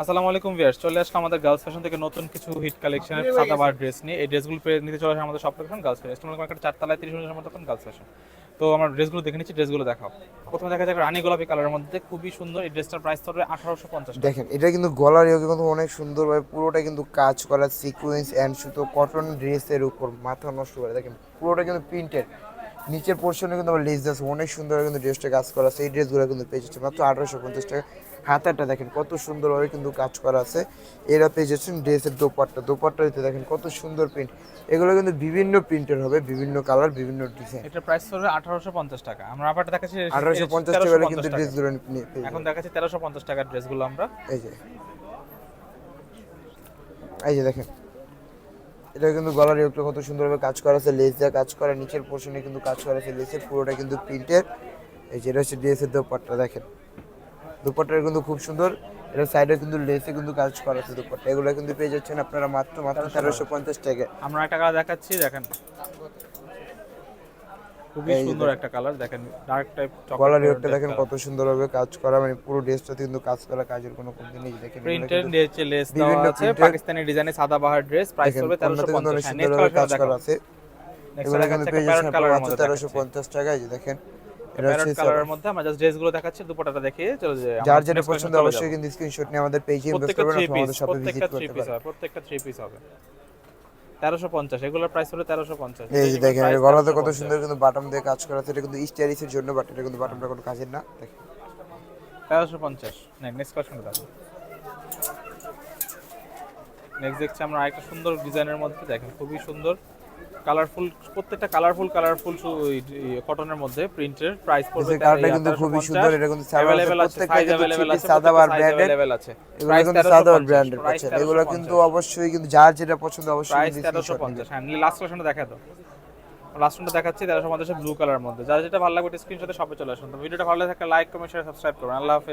আসসালামু আলাইকুম ভিউয়ার্স চলে আসলাম আমাদের গার্লস ফ্যাশন থেকে নতুন কিছু হিট কালেকশনের সাদাবার ড্রেস নিয়ে। এই ড্রেসগুলো পেয়ে নিতে চলে আসে আমাদের সব লোকেশন গার্লস ফ্যাশন ইস্টমাল মার্কেট চারতলায় তিরিশ নম্বর দোকান গার্লস ফ্যাশন তো আমরা ড্রেসগুলো দেখে নিচ্ছি ড্রেসগুলো দেখাও। প্রথমে দেখা যাক রানী গোলাপি কালারের মধ্যে খুবই সুন্দর এই ড্রেসটার প্রাইস পড়বে আঠারোশো পঞ্চাশ দেখেন এটা কিন্তু গলার ইয়ে কিন্তু অনেক সুন্দরভাবে পুরোটা কিন্তু কাজ করা সিকোয়েন্স অ্যান্ড সুতো কটন ড্রেসের উপর মাথা নষ্ট করে। দেখেন পুরোটা কিন্তু প্রিন্টেড নিচের পোর্শনে কিন্তু আবার লেস অনেক সুন্দর কিন্তু ড্রেসটা কাজ করা আছে। এই ড্রেসগুলো কিন্তু পেয়ে যাচ্ছে মাত্র আঠারোশো পঞ্চাশ টাকা। হাতাটা দেখেন কত সুন্দরভাবে কিন্তু কাজ করা আছে। এরা পেয়ে যাচ্ছেন ড্রেসের দোপাট্টা। দোপাট্টাতে দেখেন কত সুন্দর প্রিন্ট এগুলো কিন্তু বিভিন্ন প্রিন্টের হবে বিভিন্ন কালার বিভিন্ন ডিজাইন এটার প্রাইস আঠারোশো পঞ্চাশ টাকা। আমরা আপাতত দেখাচ্ছি আঠারোশো পঞ্চাশ টাকা। হলে কিন্তু ড্রেসগুলো এখন। দেখাচ্ছি তেরোশো পঞ্চাশ টাকার ড্রেসগুলো আমরা। এই যে। এই যে দেখেন। এটা কিন্তু গলার একটু কত সুন্দরভাবে কাজ করা আছে। লেস দিয়ে কাজ করা নিচের পোর্শনে কিন্তু কাজ করা আছে। লেসের পুরোটা কিন্তু প্রিন্টের এই যে এটা হচ্ছে ড্রেসের দোপাট্টা দেখেন। দোপাট্টাটা কিন্তু খুব সুন্দর। এটা সাইডে কিন্তু লেসে কিন্তু কাজ করা আছে দোপাট্টা। এগুলো কিন্তু পেয়ে যাচ্ছেন আপনারা মাত্র মাত্র তেরোশো পঞ্চাশ। টাকা। আমরা একটা কালার দেখাচ্ছি দেখেন। খুবই সুন্দর একটা কালার দেখেন ডার্ক টাইপ গলার ইয়োগটা দেখেন কত সুন্দরভাবে কাজ করা মানে পুরো ড্রেসটাতে কিন্তু কাজ করা কাজের কোনো কমতি নেই। দেখেন প্রিন্টেড কিন্তু- লেস দেওয়া আছে পাকিস্তানি ডিজাইনে সাদা বাহার ড্রেস প্রাইস পঞ্চাশ। নেক্সট সুন্দরভাবে কাজ করা আছে। এগুলো কিন্তু পেয়ে যাচ্ছেন কালারের মাত্র মধ্যে তেরোশো পঞ্চাশ টাকায় যে দেখেন। প্যারট কালারের মধ্যে আমরা জাস্ট ড্রেসগুলো দেখাচ্ছি দুপাটাটা দেখিয়ে চলে যাই। যার যেটা পছন্দ অবশ্যই কিন্তু স্ক্রিনশট নিয়ে আমাদের পেজে ইনবক্স করবেন অথবা আমাদের শপে ভিজিট করতে পারেন। প্রত্যেকটা থ্রি পিস হবে। তেরোশো পঞ্চাশ এগুলোর প্রাইস হলো তেরোশো পঞ্চাশ। এই যে দেখেন গলাতে কত সুন্দর কিন্তু দিয়ে কাজ করা আছে এটা কিন্তু স্টাইলিশের জন্য বাট এটা কিন্তু কোনো কাজের না। দেখেন। তেরোশো পঞ্চাশ। নেক্সট কোয়েশ্চন দেখো। নেক্সট দেখছি আমরা আরেকটা সুন্দর ডিজাইনের মধ্যে দেখেন খুবই সুন্দর। কালারফুল প্রত্যেকটা কালারফুল কালারফুল কটনের মধ্যে প্রিন্টের প্রাইস পড়বে এই কালারটা কিন্তু খুবই সুন্দর এটা কিন্তু সাদা अवेलेबल আছে প্রত্যেকটা সাইজ কিন্তু अवेलेबल আছে সাদা বার ব্র্যান্ডেড अवेलेबल আছে এগুলো প্রাইস কিন্তু সাদা বার ব্র্যান্ডেড পাচ্ছেন এগুলো কিন্তু অবশ্যই অবশ্যই কিন্তু যার যেটা পছন্দ অবশ্যই প্রাইস কিন্তু তেরোশো স্ক্রিনশট পঞ্চাশ হ্যাঁ লাস্ট কোয়েশনটা দেখা দাও লাস্ট কোনটা দেখাচ্ছি তেরোশো পঞ্চাশের ব্লু কালার মধ্যে যার যেটা ভালো লাগবে স্ক্রিনশটে সবে চলে আসুন তো ভিডিওটা ভালো লাগে লাইক কমেন্ট শেয়ার সাবস্ক্রাইব করবেন আল্লাহ হাফেজ